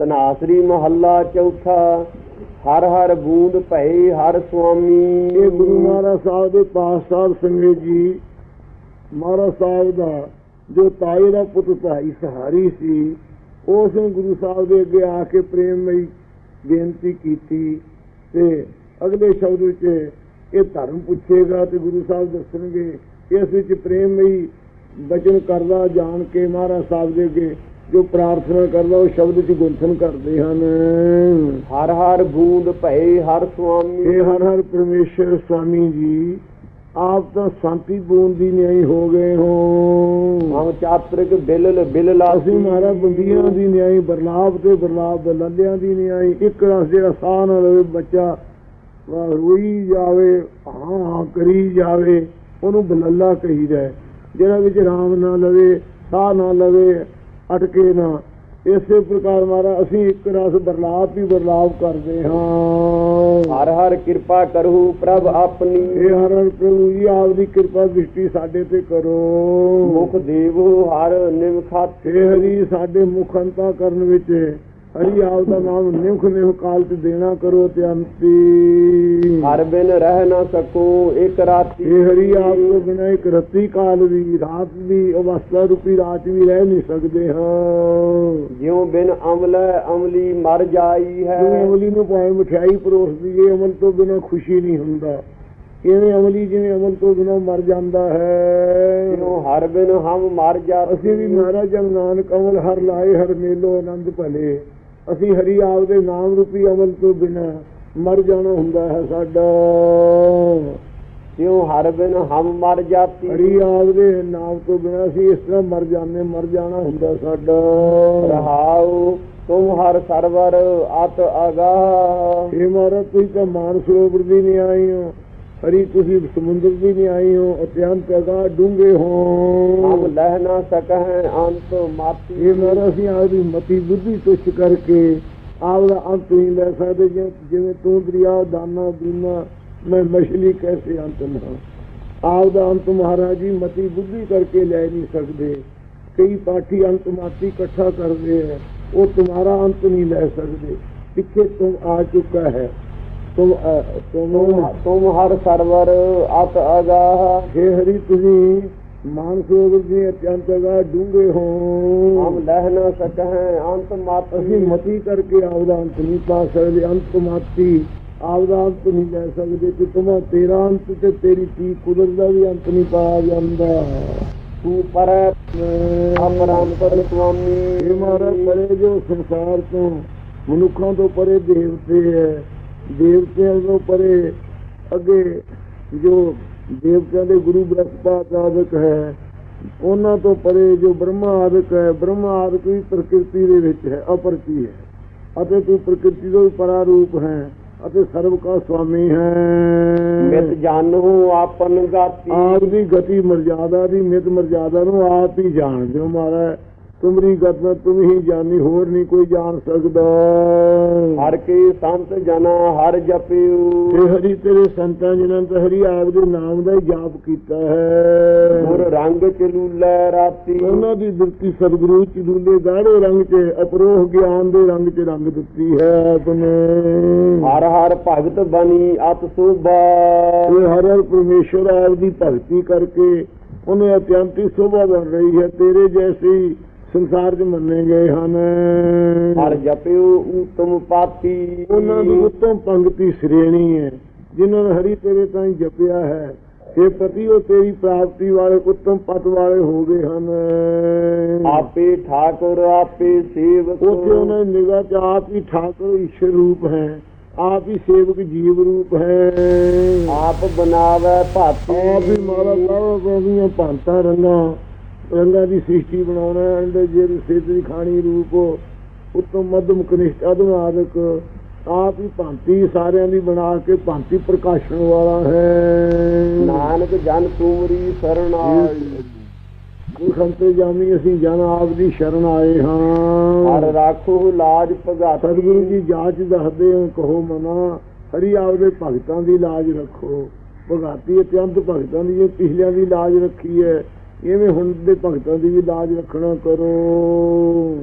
ਤਨਾਸਰੀ ਮਹੱਲਾ ਚੌਥਾ, ਹਰ ਹਰ ਬੂੰਦ ਭਏ ਹਰ ਸੁਆਮੀ। ਇਹ ਗੁਰੂ ਮਹਾਰਾਜ ਸਾਹਿਬ ਦੇ ਪਾਤਸ਼ਾਹ ਸਾਹਿਬ ਸੰਗਤ ਜੀ, ਮਹਾਰਾਜ ਸਾਹਿਬ ਦਾ ਜੋ ਤਾਏ ਦਾ ਪੁੱਤ ਭਾਈ ਸਹਾਰੀ ਸੀ ਉਸ ਨੇ ਗੁਰੂ ਸਾਹਿਬ ਦੇ ਅੱਗੇ ਆ ਕੇ ਪ੍ਰੇਮਮਈ ਬੇਨਤੀ ਕੀਤੀ ਤੇ ਅਗਲੇ ਸ਼ਬਦ ਵਿੱਚ ਇਹ ਧਰਮ ਪੁੱਛੇਗਾ ਤੇ ਗੁਰੂ ਸਾਹਿਬ ਦੱਸਣਗੇ ਇਸ ਵਿੱਚ ਪ੍ਰੇਮਮਈ ਬਚਨ ਕਰਦਾ ਜਾਣ ਕੇ ਮਹਾਰਾਜ ਸਾਹਿਬ ਦੇ ਅੱਗੇ ਜੋ ਪ੍ਰਾਰਥਨਾ ਕਰਦਾ ਉਹ ਸ਼ਬਦ ਚ ਗੁੰਥਨ ਕਰਦੇ ਹਨ। ਹਰ ਹਰ ਬੂੰਦ ਭਏ ਹਰ ਸੁਆਮੀ ਇਹ ਹਰ ਹਰ ਪਰਮੇਸ਼ਰ ਸੁਆਮੀ ਜੀ ਆਪ ਤਾਂ ਸ਼ਾਂਤੀ ਬੂੰਦ ਦੀ ਨਿਆਈ ਹੋ ਗਏ ਹੋ। ਹਮ ਚਾਤ੍ਰਿਕ ਬਿਲਲ ਬਿਲਲਾ ਅਸੀਂ ਮਹਾਰਾ ਬੰਦੀਆਂ ਦੀ ਨਿਆਈ ਬਰਲਾਪ ਤੇ ਬਰਲਾਪ ਦੇ ਲੱਲਿਆਂ ਦੀ ਨਿਆਈ ਇੱਕ ਰਸ ਜਿਹੜਾ ਸਾਹ ਨਾ ਲਵੇ ਬੱਚਾ ਰੋਈ ਜਾਵੇ ਹਾਂ ਹਾਂ ਕਰੀ ਜਾਵੇ ਉਹਨੂੰ ਬਲੱਲਾ ਕਹੀਦਾ। ਜਿਹੜਾ ਵਿੱਚ ਰਾਮ ਨਾ ਲਵੇ ਸਾਹ ਨਾ ਲਵੇ ਅਟਕੇ ਨਾ। ਇਸੇ ਪ੍ਰਕਾਰ ਮਾਰਾ ਅਸੀਂ ਇੱਕ ਰਸ ਬਰਲਾਪ ਹੀ ਬਰਲਾਪ ਕਰਦੇ ਹਾਂ। ਹਰ ਹਰ ਕਿਰਪਾ ਕਰਹੁ ਪ੍ਰਭ ਆਪਣੀ। ਇਹ ਹਰ ਹਰ ਪ੍ਰਭੂ ਜੀ ਆਪ ਦੀ ਕਿਰਪਾ ਦ੍ਰਿਸ਼ਟੀ ਸਾਡੇ ਤੇ ਕਰੋ। ਮੁਖ ਦੇਵੋ ਹਰ ਨਿਮਖਤ ਹਰੀ ਸਾਡੇ ਮੁਖ ਅੰਤਾ ਕਰਨ ਵਿੱਚ ਹਰੀ ਆਪ ਦਾ ਨਾਮ ਨਿਮਖ ਨਿਮਖ ਕਾਲ ਤੇ ਦੇਣਾ ਕਰੋ ਤੇ ਅੰਤੀ। ਹਰ ਬਿਨ ਰਹਿ ਨਾ ਸਕੋ ਇੱਕ ਰਾਤੀ ਹੇ ਹਰੀ ਆਪ ਤੋਂ ਬਿਨਾਂ ਇੱਕ ਰੱਤੀ ਕਾਲ ਵੀ ਰਾਤ ਦੀ ਅਵਸਥਾ ਰੂਪੀ ਰਾਤ ਵੀ ਰਹਿ ਨਹੀਂ ਸਕਦੇ ਹਾਂ। ਜਿਉ ਬਿਨ ਅਮਲ ਅਮਲੀ ਮਰ ਜਾਈ ਹੈ। ਅਮਲੀ ਨੂੰ ਭਾਵੇਂ ਮਠਿਆਈ ਪਰੋਸਦੀ ਏ ਅਮਲ ਤੋਂ ਬਿਨਾਂ ਖੁਸ਼ੀ ਨਹੀਂ ਹੁੰਦਾ। ਇਵੇਂ ਅਮਲੀ ਜਿਵੇਂ ਅਮਲ ਤੋਂ ਬਿਨਾਂ ਮਰ ਜਾਂਦਾ ਹੈ। ਜਿਉ ਹਰ ਬਿਨ ਹਮ ਮਰ ਜਾ ਅਸੀਂ ਵੀ ਮਹਾਰਾਜ ਜਨ ਨਾਨਕ ਅਮਲ ਹਰ ਲਾਏ ਹਰ ਮੇਲੋ ਆਨੰਦ ਭਲੇ। ਅਸੀਂ ਹਰੀ ਆਪ ਦੇ ਨਾਮ ਰੂਪੀ ਅਮਲ ਤੋਂ ਬਿਨਾਂ ਮਰ ਜਾਣਾ ਹੁੰਦਾ ਹੈ ਸਾਡਾ। ਜਿਉ ਹਰ ਬਿਨ ਹਮ ਮਰ ਜਾਤੀ। ਹਰੀ ਆਪ ਦੇ ਨਾਮ ਤੋਂ ਬਿਨਾਂ ਅਸੀਂ ਇਸ ਤਰ੍ਹਾਂ ਮਰ ਜਾਂਦੇ ਮਰ ਜਾਣਾ ਹੁੰਦਾ ਸਾਡਾ। ਰਹਾਉ ਤੁਮ ਹਰ ਸਰਵਰ ਅਤ ਅਗਾਹ ਇਹ ਮਹਾਰਾਜ ਤੁਸੀਂ ਤਾਂ ਮਾਨ ਸਰੋਵਰ ਦੀ ਨਹੀਂ ਆਏ ਹੋ। ਹਰੀ ਤੁਸੀਂ ਸਮੁੰਦਰ ਦੀ ਨਹੀਂ ਆਏ ਹੋ ਅਤਿਅੰਤ ਅਗਾ ਡੂੰਘੇ ਹਮ ਹੋ ਲਹਿ ਨਾ ਸਕਹਿ ਅੰਤ ਮਾਤੀ ਇਹ ਮਹਾਰਾਜ ਅਸੀਂ ਆਪਦੀ ਮਤੀ ਬੁੱਧੀ ਤੁਛ ਕਰਕੇ ਆਪ ਦਾ ਅੰਤ ਨਹੀਂ ਲੈ ਸਕਦੇ ਜਿਵੇਂ- ਜਿਵੇਂ ਤੂੰ ਦਰਿਆ ਦਾਨਾ ਦੀਨਾ ਮੈਂ ਮਛਲੀ ਕੈਸੇ ਅੰਤ ਨਾ ਆਪ ਦਾ ਅੰਤ ਮਹਾਰਾਜ ਜੀ ਮਤੀ ਬੁੱਧੀ ਕਰਕੇ ਲੈ ਨਹੀਂ ਸਕਦੇ। ਕਈ ਪਾਠੀ ਅੰਤ ਮਾਤੀ ਇਕੱਠਾ ਕਰਦੇ ਹੈ ਉਹ ਤੁਮਾਰਾ ਅੰਤ ਨਹੀਂ ਲੈ ਸਕਦੇ। ਪਿੱਛੇ ਤੁਮ ਆ ਚੁੱਕਾ ਹੈ। ਤੁਮ ਹਰ ਸਰਵਰ ਅਤ ਅਗਾਹ। ਹੇ ਹਰੀ ਤੁਸੀਂ ਮਾਨ ਸਰੋਵਰ ਦੀ ਅਤਿਅੰਤ ਅਗਾ ਡੂੰਘੇ ਹਮ ਹੋ ਲਹਿ ਨਾ ਸਕਹਿ ਅੰਤ ਮਾਤੀ। ਅਸੀਂ ਮਤੀ ਕਰਕੇ ਆਪਦਾ ਅੰਤ ਨਹੀਂ ਪਾ ਸਕਦੇ ਅੰਤ ਮਾਤੀ ਆਪਦਾ ਅੰਤ ਨਹੀਂ ਲੈ ਸਕਦੇ ਕਿ ਤੁਮਾ ਤੇਰਾ ਅੰਤ ਤੇ ਤੇਰੀ ਤੀ ਕੁਦਰਤ ਦਾ ਵੀ ਅੰਤ ਨਹੀਂ ਪਾਇਆ ਜਾਂਦਾ। ਤੂੰ ਪਰ ਅਪਰੰਪਰ ਸੁਆਮੀ। ਇਹ ਮਹਾਰਾਜ ਪਰੇ ਜੋ ਸੰਸਾਰ ਤੋਂ ਮਨੁੱਖਾਂ ਤੋਂ ਪਰੇ ਦੇਵਤੇ ਹੈ। ਦੇਵਤਿਆਂ ਤੋਂ ਪਰੇ ਅੱਗੇ ਜੋ ਦੇਵਤਿਆਂ ਦੇ ਗੁਰੂ ਬ੍ਰਹਸਪਤ ਆਦਿਕ ਹੈ ਉਹਨਾਂ ਤੋਂ ਪਰੇ ਜੋ ਬ੍ਰਹਮਾ ਆਦਿਕ ਹੈ ਬ੍ਰਹਮਾ ਆਦਿਕ ਵੀ ਪ੍ਰਕਿਰਤੀ ਦੇ ਵਿੱਚ ਹੈ ਅਪਰਤੀ ਹੈ। ਅਤੇ ਤੂੰ ਪ੍ਰਕਿਰਤੀ ਤੋਂ ਵੀ ਪਰਾ ਰੂਪ ਹੈ ਅਤੇ ਸਰਬ ਕਾ ਸੁਆਮੀ ਹੈ। ਮਿਤ ਜਾਣੂ ਆਪਨ ਗਾਤੀ। ਆਪ ਦੀ ਗਤੀ ਮਰਜ਼ਾਦਾ ਦੀ ਮਿਤ ਮਰਜ਼ਾਦਾ ਨੂੰ ਆਪ ਹੀ ਜਾਣਦੇ ਹੋ ਮਹਾਰਾਜ। ਤੁਮਰੀ ਗਤ ਨਾ ਤੁਮ ਹੀ ਜਾਣੀ ਹੋਰ ਨਹੀਂ ਕੋਈ ਜਾਣ ਸਕਦਾ ਹਰ ਕੇ ਸੰਤ ਜਨਾ ਹਰ ਜਪਿਉ ਇਹ ਹਰੀ ਤੇਰੇ ਸੰਤਾਂ ਜਿਨ੍ਹਾਂ ਨੇ ਹਰੀ ਆਪ ਦੇ ਨਾਮ ਦਾ ਹੀ ਜਾਪ ਕੀਤਾ ਹੈ ਗੁਰ ਰੰਗ ਚਲੂਲੇ ਰਾਤੀ ਉਹਨਾਂ ਦੀ ਦਿੱਤੀ ਸਤਿਗੁਰੂ ਚ ਦੂਲੇ ਗਾੜੇ ਰੰਗ ਚ ਅਪਰੋਹ ਗਿਆਨ ਦੇ ਰੰਗ ਚ ਰੰਗ ਦਿੱਤੀ ਹੈ ਆਪਨੇ ਹਰ ਹਰ ਭਗਤ ਬਣੀ ਅਤ ਸੋਭਾ ਇਹ ਹਰ ਹਰ ਪਰਮੇਸ਼ਰ ਆਪ ਦੀ ਭਗਤੀ ਕਰਕੇ ਉਹਨੇ ਅਤਿਅੰਤੀ ਸ਼ੋਭਾ ਬਣ ਰਹੀ ਹੈ ਤੇਰੇ ਜੈਸੇ ਸੰਸਾਰ 'ਚ ਮੰਨੇ ਗਏ ਹਨ। ਹਰ ਜਪਿਉ ਉਤਮ ਪਾਤੀ ਉਹਨਾਂ ਦੀ ਉੱਤਮ ਪੰਕਤੀ ਸ਼੍ਰੇਣੀ ਹੈ। ਜਿਨ੍ਹਾਂ ਨੇ ਹਰੀ ਤੇਰੇ ਤਾਈਂ ਜਪਿਆ ਹੈ ਇਹ ਪਤੀ ਉਹ ਤੇਰੀ ਪ੍ਰਾਪਤੀ ਵਾਲੇ ਉੱਤਮ ਪਤ ਵਾਲੇ ਹੋ ਗਏ ਹਨ। ਆਪੇ ਠਾਕੁਰ ਆਪੇ ਸੇਵਕ। ਉੱਥੇ ਉਹਨਾਂ ਦੀ ਨਿਗਾਹ 'ਚ ਆਪ ਹੀ ਠਾਕੁਰ ਈਸ਼ਰ ਰੂਪ ਹੈ ਆਪ ਹੀ ਸੇਵਕ ਜੀਵ ਰੂਪ ਹੈ। ਆਪ ਬਣਾਵੇ ਭਾਤੀ। ਆਪ ਹੀ ਮਾਰਾ ਲਾਵਾ ਗੋਵੀਆਂ ਭਾਂਤਾਂ ਰੰਗਾਂ ਰੰਗਾਂ ਦੀ ਸ੍ਰਿਸ਼ਟੀ ਬਣਾਉਣਾ ਅੰਡੇ ਜਿਹੜੀ ਸਿੱਧ ਦੀ ਖਾਣੀ ਰੂਪ ਉੱਤਮ ਮਧਮ ਕਨਿਸ਼ਟ ਅਦਮ ਆਦਿਕ ਆਪ ਹੀ ਭਾਂਤੀ ਸਾਰਿਆਂ ਦੀ ਬਣਾ ਕੇ ਭਾਂਤੀ ਪ੍ਰਕਾਸ਼ਣ ਵਾਲਾ ਹੈ। ਨਾਨਕ ਜਨ ਤੂਮਰੀ ਸਰਣਾਈ ਗੁਰੂ ਸੰਤੇ ਜਾਮੀ ਅਸੀਂ ਜਨ ਆਪ ਦੀ ਸ਼ਰਨ ਆਏ ਹਰ ਹਾਂ ਰਾਖੋ ਲਾਜ ਭਗਾਤੀ ਸਤਿਗੁਰੂ ਜੀ ਜਾਂਚ ਦੱਸਦੇ ਹੋ ਕਹੋ ਮਨਾ ਹਰੀ ਆਪ ਦੇ ਭਗਤਾਂ ਦੀ ਲਾਜ ਰੱਖੋ। ਭਗਾਤੀ ਅਤਿਅੰਤ ਭਗਤਾਂ ਦੀ ਜੇ ਪਿਛਲਿਆਂ ਦੀ ਲਾਜ ਰੱਖੀ ਹੈ। ਇਵੇਂ ਹੁਣ ਦੇ ਭਗਤਾਂ ਦੀ ਵੀ ਲਾਜ ਰੱਖਣਾ ਕਰੋ।